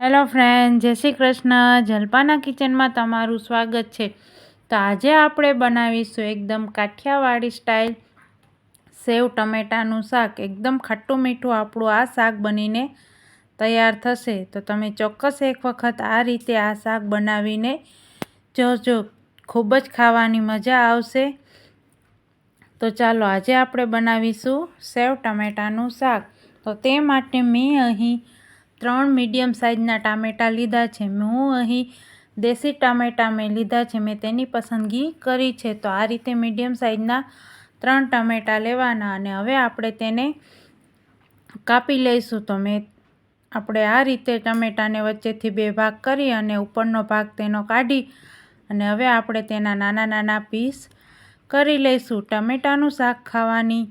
Hello friend, જય શ્રી કૃષ્ણ. જલપાના કિચનમાં તમારું સ્વાગત છે. તો આજે આપણે બનાવીશું એકદમ કાઠિયાવાડી સ્ટાઇલ સેવ ટમેટાનું શાક. એકદમ ખાટું મીઠું આપણું આ શાક બનીને તૈયાર થશે. તો તમે ચોક્કસ એક વખત આ રીતે આ શાક બનાવીને જોજો. ખૂબ જ ખાવાની મજા આવશે. તો ચાલો આજે આપણે બનાવીશું સેવ ટમેટાનું શાક. તો તે માટે મેં અહીં ત્રણ મીડિયમ સાઇઝના ટામેટાં લીધા છે. હું અહીં દેશી ટામેટાં મેં લીધા છે. મેં તેની પસંદગી કરી છે. તો આ રીતે મીડિયમ સાઇઝના ત્રણ ટામેટાં લેવાના અને હવે આપણે તેને કાપી લઈશું. તો મેં આપણે આ રીતે ટમેટાને વચ્ચેથી બે ભાગ કરી અને ઉપરનો ભાગ તેનો કાઢી અને હવે આપણે તેના નાના નાના પીસ કરી લઈશું. ટમેટાનું શાક ખાવાની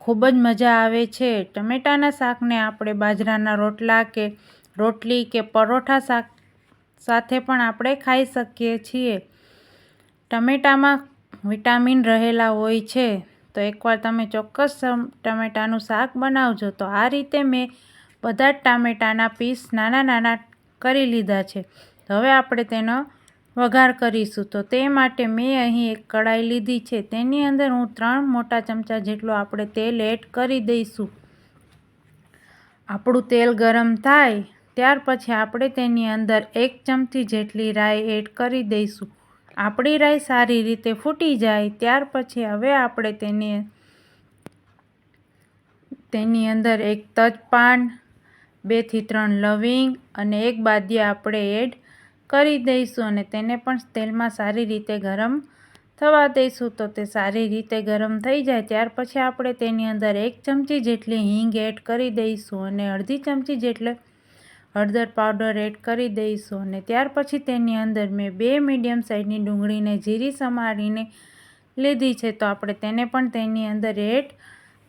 ખૂબ જ મજા આવે છે. ટમેટાના શાકને આપણે બાજરાના રોટલા કે રોટલી કે પરોઠા શાક સાથે પણ આપણે ખાઈ શકીએ છીએ. ટમેટામાં વિટામિન રહેલા હોય છે. તો એકવાર તમે ચોક્કસ ટમેટાનું શાક બનાવજો. તો આ રીતે મેં બધા જ ટામેટાના પીસ નાના નાના કરી લીધા છે. હવે આપણે તેનો વઘાર કરીશું. તો તે માટે મેં અહીં એક કડાઈ લીધી છે. તેની અંદર હું ત્રણ મોટા ચમચા જેટલું આપણે તેલ એડ કરી દઈશું. આપણું તેલ ગરમ થાય ત્યાર પછી આપણે તેની અંદર એક ચમચી જેટલી રાઈ એડ કરી દઈશું. આપણી રાઈ સારી રીતે ફૂટી જાય ત્યાર પછી હવે આપણે તેને તેની અંદર એક તજપાન બેથી ત્રણ લવિંગ અને એક બાદિયા આપણે એડ કરી દઈશું અને તેને પણ તેલમાં સારી રીતે ગરમ થવા દઈશું. તો તે સારી રીતે ગરમ થઈ જાય, ત્યાર પછી આપણે તેની અંદર એક ચમચી જેટલી હિંગ એડ કરી દઈશું અને અડધી ચમચી જેટલે હળદર પાવડર એડ કરી દઈશું અને ત્યાર પછી તેની અંદર મેં બે મીડિયમ સાઇઝની ડુંગળીને જીરી સમારીને લીધી છે. તો આપણે તેને પણ તેની અંદર એડ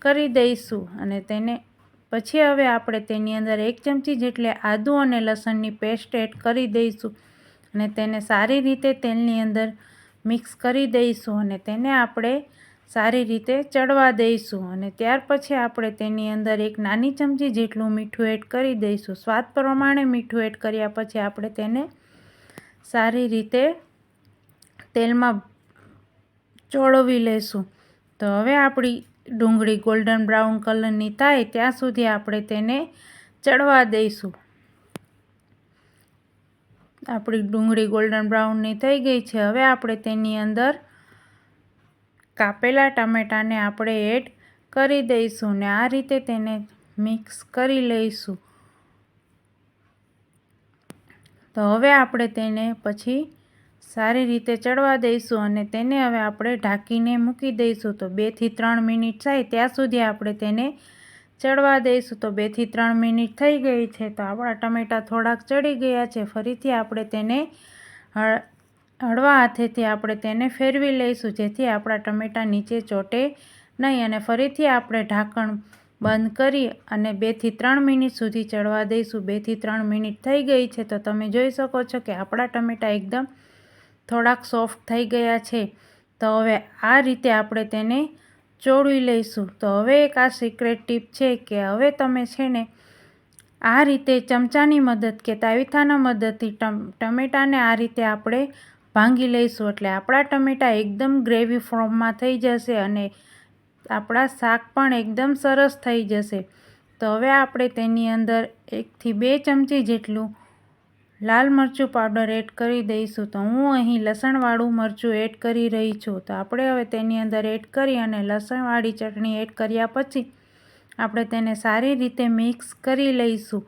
કરી દઈશું અને તેને પછી હવે આપણે તેની અંદર એક ચમચી જેટલે આદુ અને લસણની પેસ્ટ એડ કરી દઈશું. અને તેને સારી રીતે તેલની અંદર મિક્સ કરી દઈશું અને તેને આપણે સારી રીતે ચડવા દઈશું. અને ત્યાર પછી આપણે તેની અંદર એક નાની ચમચી જેટલું મીઠું એડ કરી દઈશું. સ્વાદ પ્રમાણે મીઠું એડ કર્યા પછી આપણે તેને સારી રીતે તેલમાં ચોળવી લઈશું તો હવે આપણી ડુંગળી ગોલ્ડન બ્રાઉન કલરની થાય, ત્યાં સુધી આપણે તેને ચડવા દઈશું. આપણી ડુંગળી ગોલ્ડન બ્રાઉનની થઈ ગઈ છે. હવે આપણે તેની અંદર કાપેલા ટામેટાને આપણે એડ કરી દઈશું ને આ રીતે તેને મિક્સ કરી લઈશું. તો હવે આપણે તેને પછી સારી રીતે ચડવા દઈશું અને તેને હવે આપણે ઢાંકીને મૂકી દઈશું. તો બેથી ત્રણ મિનિટ થાય ત્યાં સુધી આપણે તેને ચડવા દઈશું તો બેથી ત્રણ મિનિટ થઈ ગઈ છે તો આપણા ટમેટાં થોડાક ચડી ગયા છે. ફરીથી આપણે તેને હળવા હાથેથી આપણે તેને ફેરવી લઈશું જેથી આપણા ટમેટાં નીચે ચોટે નહીં અને ફરીથી આપણે ઢાંકણ બંધ કરી અને બેથી ત્રણ મિનિટ સુધી ચડવા દઈશું. બેથી ત્રણ મિનિટ થઈ ગઈ છે તો તમે જોઈ શકો છો કે આપણા ટમેટાં એકદમ થોડાક સોફ્ટ થઈ ગયા છે. તો હવે આ રીતે આપણે તેને ચોળવી લઈશું. તો હવે એક આ સિક્રેટ ટીપ છે કે હવે તમે છે ને આ રીતે ચમચાની મદદ કે તાવીથાના મદદથી ટમેટાને આ રીતે આપણે ભાંગી લઈશું. એટલે આપણા ટમેટાં એકદમ ગ્રેવી ફોર્મમાં થઈ જશે અને આપણા શાક પણ એકદમ સરસ થઈ જશે. તો હવે આપણે તેની અંદર એકથી બે ચમચી જેટલું લાલ મરચું પાવડર એડ કરી દઈશું. તો હું અહીં લસણવાળું મરચું એડ કરી રહી છું. તો આપણે હવે તેની અંદર એડ કરી અને લસણવાળી ચટણી એડ કર્યા પછી આપણે તેને સારી રીતે મિક્સ કરી લઈશું.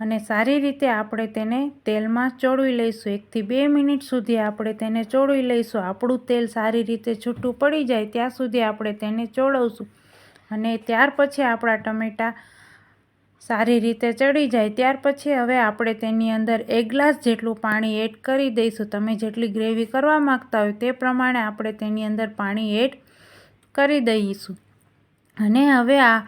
અને સારી રીતે આપણે તેને તેલમાં ચોળવી લઈશું. એકથી બે મિનિટ સુધી આપણે તેને ચોળવી લઈશું. આપણું તેલ સારી રીતે છૂટું પડી જાય ત્યાં સુધી આપણે તેને ચોળવશું. અને ત્યાર પછી આપણા ટમેટાં સારી રીતે ચડી જાય, ત્યાર પછી હવે આપણે તેની અંદર એક ગ્લાસ જેટલું પાણી એડ કરી દઈશું. તમે જેટલી ગ્રેવી કરવા માગતા હોય તે પ્રમાણે આપણે તેની અંદર પાણી એડ કરી દઈશું. અને હવે આ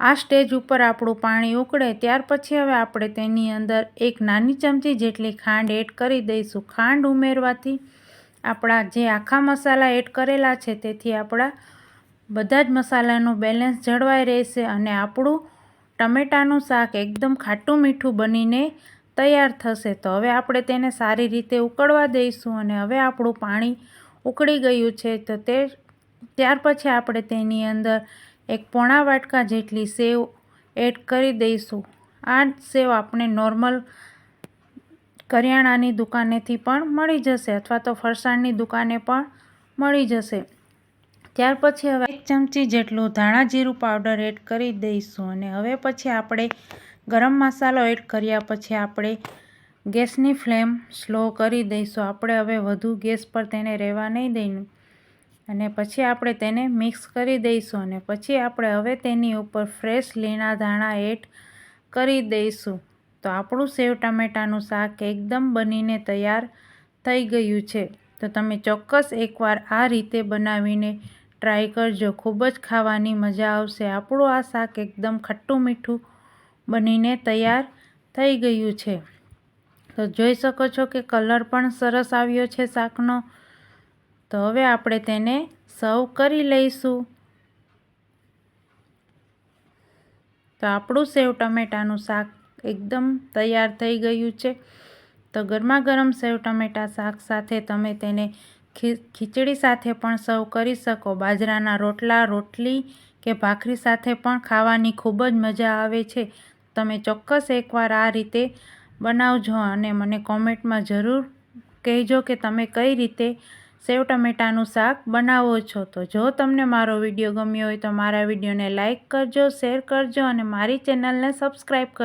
આ સ્ટેજ ઉપર આપણું પાણી ઉકળે, ત્યાર પછી હવે આપણે તેની અંદર એક નાની ચમચી જેટલી ખાંડ એડ કરી દઈશું. ખાંડ ઉમેરવાથી આપણા જે આખા મસાલા એડ કરેલા છે, તેથી આપણા બધા જ મસાલાનું બેલેન્સ જળવાઈ રહેશે અને આપણું ટમેટાનું શાક એકદમ ખાટું મીઠું બનીને તૈયાર થશે. તો હવે આપણે તેને સારી રીતે ઉકળવા દઈશું અને હવે આપણું પાણી ઉકળી ગયું છે. તો તે, ત્યાર પછી આપણે તેની અંદર એક પોણા વાટકા જેટલી સેવ એડ કરી દઈશું. આ સેવ આપણે નોર્મલ કરિયાણાની દુકાનેથી પણ મળી જશે અથવા તો ફરસાણની દુકાને પણ મળી જશે. ત્યાર પછી હવે એક ચમચી જેટલું ધાણા જીરું પાવડર એડ કરી દઈશું અને હવે પછી આપણે ગરમ મસાલો એડ કર્યા પછી આપણે ગેસની ફ્લેમ સ્લો કરી દઈશું. આપણે હવે વધુ ગેસ પર તેને રહેવા નહીં દઈનું અને પછી આપણે તેને મિક્સ કરી દઈશું અને પછી આપણે હવે તેની ઉપર ફ્રેશ લીણા ધાણા એડ કરી દઈશું. તો આપણું સેવ ટામેટાનું શાક એકદમ બનીને તૈયાર થઈ ગયું છે. તો તમે ચોક્કસ એકવાર આ રીતે બનાવીને ટ્રાય કરજો. ખૂબ જ ખાવાની મજા આવશે. આપણું આ શાક એકદમ ખટ્ટું મીઠું બનીને તૈયાર થઈ ગયું છે. તો જોઈ શકો છો કે કલર પણ સરસ આવ્યો છે શાકનો. તો હવે આપણે તેને સર્વ કરી લઈશું. તો આપણું સેવ ટમેટાનું શાક એકદમ તૈયાર થઈ ગયું છે. તો ગરમા ગરમ સેવ ટમેટા શાક સાથે તમે તેને ખીચડી સાથે પણ સર્વ કરી શકો. બાજરાના રોટલા, રોટલી કે ભાખરી સાથે પણ ખાવાની ખૂબ જ મજા આવે છે. તમે ચોક્કસ એકવાર આ રીતે બનાવજો અને મને કોમેન્ટમાં જરૂર કહેજો કે તમે કઈ રીતે સેવ ટમેટાનું શાક બનાવો છો. તો જો તમને મારો વીડિયો ગમ્યો હોય તો મારા વિડીયોને લાઇક કરજો, શેર કરજો અને મારી ચેનલને સબસ્ક્રાઈબ કરજો.